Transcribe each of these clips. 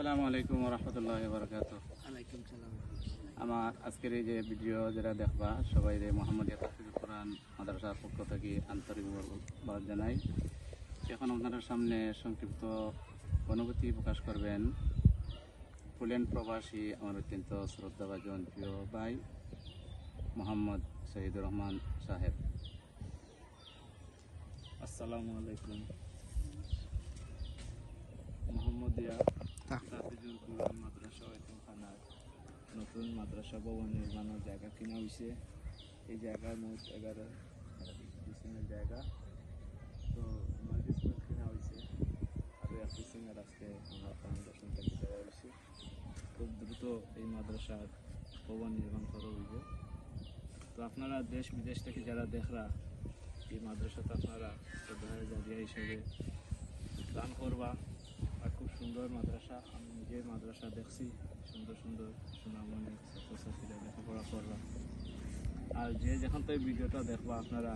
আসসালামু আলাইকুম রহমতুল্লাহ বারকাত আলাইকুম আমার আজকের এই যে ভিডিও যারা দেখবা সবাই রে মোহাম্মদ তাফিজুল কোরআন মাদ্রাসার পক্ষ থেকে আন্তরিক বাদ জানাই। এখন আপনাদের সামনে সংক্ষিপ্ত অনুভূতি প্রকাশ করবেন পোল্যান্ড প্রবাসী আমার অত্যন্ত শ্রদ্ধাভাজন প্রিয় ভাই মোহাম্মদ শহীদুর রহমান সাহেব। আসসালামু আলাইকুম। মোহাম্মদিয়া ও নতুন মাদ্রাসা ভবন নির্মাণের জায়গা কিনা হয়েছে এই জায়গার মোট এগারো ডিসিমের জায়গা। তো নয় ডিসমেল কিনা হয়েছে আর এক ডিসিমের আজকে আমরা ফাউন্ডেশন থেকে দেওয়া হয়েছে খুব দ্রুত এই মাদ্রাসার ভবন নির্মাণ করা হইব। তো আপনারা দেশ বিদেশ থেকে যারা দেখরা, এই মাদ্রাসাতে আপনারা শ্রদ্ধা জারিয়া হিসেবে দান করবা। আর খুব সুন্দর মাদ্রাসা। আমি নিজে মাদ্রাসা দেখছি। সুন্দর সুন্দর সুনামণি ছাত্রছাত্রীরা লেখাপড়া করবা। আর যে যেখান থেকে ভিডিওটা দেখবা, আপনারা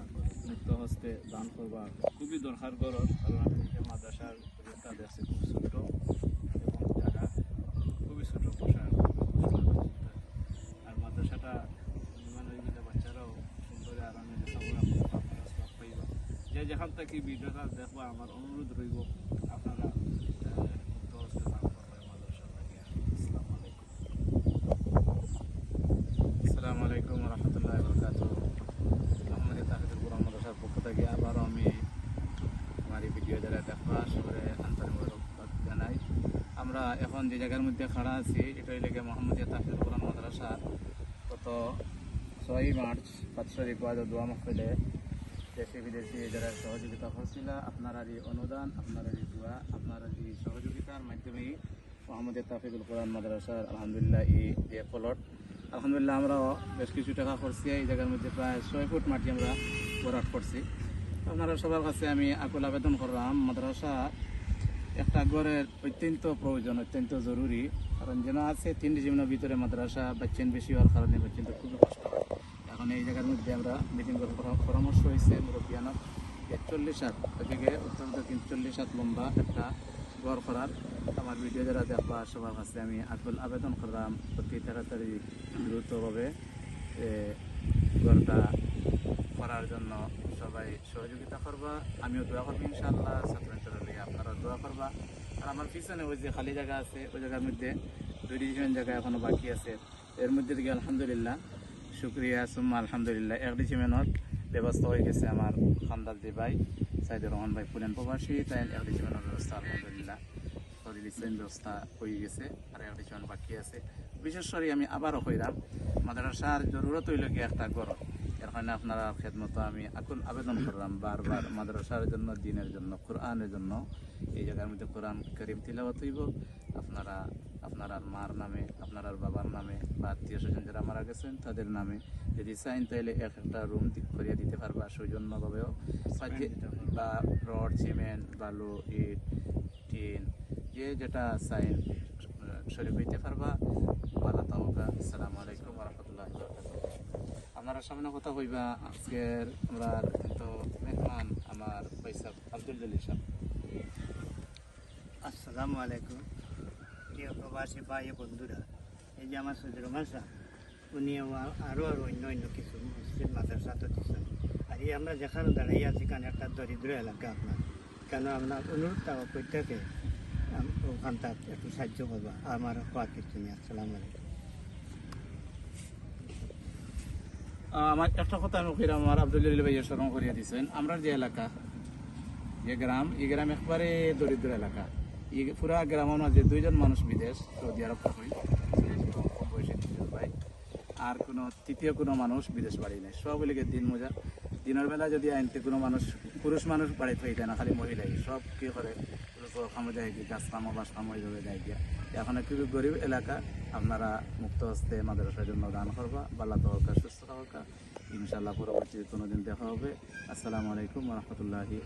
মুক্ত হস্তে দান করবা। খুবই দরকার করো, কারণ আমি নিজে মাদ্রাসার প্রজেক্টটা দেখছি, খুব ছোট। এবং জায়গা খুবই ছোট পোশাক, আর মাদ্রাসাটা গেলে বাচ্চারাও সুন্দর আরামে যে যেখান থেকে ভিডিওটা দেখবা, আমার অনুরোধ রইব আপনারা আহ, মুক্ত হস্তে দান করবেন মাদ্রাসা লাগিয়া আসসালামু আলাইকুম আসসালামু আলাইকুম রহমতুল্লাহ বরকাত মোহাম্মদ তাহিদুল কোরআন মাদ্রাসার পক্ষ থেকে আবারও আমি আমার এই ভিডিও যারা দেখবা সবাই আন্তরিক মোবারকবাদ জানাই আমরা এখন যে জায়গার মধ্যে খাড়া আছি এটা লেগে মোহাম্মদ তাহিদুল কোরআন মাদ্রাসা গত ছয়ই মার্চ পাঁচ তারিখ বাদ দোয়া মহফিলে দেশে বিদেশি যারা সহযোগিতা করছিল আপনারা এই অনুদান, আপনারা এই দোয়া, আপনারা এই সহযোগিতার মাধ্যমেই মোহাম্মদ তাফিদুল কোরআন মাদ্রাসার আলহামদুলিল্লাহ এই যে প্লট, আলহামদুলিল্লাহ আমরাও বেশ কিছু টাকা করছি এই জায়গার মধ্যে প্রায় ছয় ফুট মাটি আমরা ভরাট করছি। আপনারা সবার কাছে আমি আকুল আবেদন করলাম, মাদ্রাসা একটা ঘরের অত্যন্ত প্রয়োজন, অত্যন্ত জরুরি। কারণ যেন আছে তিন জীবনের ভিতরে মাদ্রাসা বাচ্চেন বেশি হওয়ার কারণে বাচ্চেন খুবই কষ্ট এখন এই জায়গার মধ্যে আমরা মিটিং পরামর্শ হয়েছে মুরব্বিয়ানত চল্লিশ হাত থেকে দক্ষিণ চল্লিশ হাত লম্বা একটা ঘর করার। আমার ভিডিও যারা দেখবা, সবার কাছে আমি আকুল আবেদন করলাম, অতি তাড়াতাড়ি দ্রুতভাবে ঘরটা করার জন্য সবাই সহযোগিতা করবা। আমিও দোয়া করব ইনশাআল্লাহ ছাত্রছাত্রীরা লিয়ে আপনারা দোয়া করবা। আর আমার পিছনে ওই যে খালি জায়গা আছে, ওই জায়গার মধ্যে দুই ডিভিশন জায়গা এখনও বাকি আছে। এর মধ্যে থেকে আলহামদুলিল্লাহ, শুক্রিয়া, সুম্মা, আলহামদুলিল্লাহ। এক ডিভিশনত ব্যবস্থা হয়ে গেছে আমার খান্দার দি ভাই, সাইদুর রহমান ভাই পুলেন প্রবাসী, তাই এক ডিভিশনের ব্যবস্থা আলহামদুলিল্লাহ সরিল ব্যবস্থা হয়ে গেছে। আর এক ডিভিশন বাকি আছে। বিশেষ করে আমি আবারও হইলাম মাদ্রাসার জরুরত হইল কি একটা গরম। কারণে আপনারা খেদমতো আমি এখন আবেদন করলাম বারবার মাদ্রাসার জন্য, দিনের জন্য, কোরআনের জন্য। এই জায়গার মধ্যে কোরআন করিম তিলাওয়াত হইব। আপনারা, আপনার মার নামে, আপনার বাবার নামে বা আত্মীয় স্বজন যারা মারা গেছেন, তাদের নামে যদি চাইন তাহলে এক একটা রুম করিয়ে দিতে পারবা সৌজন্যভাবেও। বা রড, সিমেন্ট, বালু, ইট, টিন, যে যেটা চাইন শরীর হইতে পারবা। বালা তাওকা আসসালামু আলাইকুম রহমতুল্লাহ আপনারা সামনে কথা কইবা, আজকের আমরা তো মেহমান আমার পয়সা আব্দুল জলিল সাহেব। আসসালামু আলাইকুম। প্রিয় প্রবাসী ভাই বন্ধুরা, এই যে আমার সজুর মাসা উনি আমার আরও আরও অন্য অন্য কিছু মসজিদ মাদ্রাসা তো দিচ্ছেন আর এই আমরা যেখানে দাঁড়িয়ে আছি কারণ একটা দরিদ্র এলাকা আপনার। কেন আপনার অনুরোধ আম- ওখানটা একটু সাহায্য করবা। আমার হওয়ার কিছু নেই আসসালামু আলাইকুম। আমার একটা কথা আমি কইরা আমার আব্দুল ভাইয়ের ভাইয়া স্মরণ করিয়া দিয়েছেন আমরা যে এলাকা, যে গ্রাম, এই গ্রাম একবারে দরিদ্র এলাকা। এই পুরা গ্রামের মাঝে দুইজন মানুষ বিদেশ, সৌদি আরব ভাই। আর কোনো, তৃতীয় কোনো মানুষ বিদেশ বাড়ি নেই। সবগুলিকে দিন মজা? দিনের বেলা যদি আইনতে কোনো মানুষ, পুরুষ মানুষ বাড়ি হয়ে না, খালি মহিলাই, সব কি করে? যায় কি গাছ কামো এখন গরিব এলাকা, আপনারা মুক্ত মাদ্রাসার জন্য করবা দেখা হবে। আসসালামু আলাইকুম রহমতুল্লাহি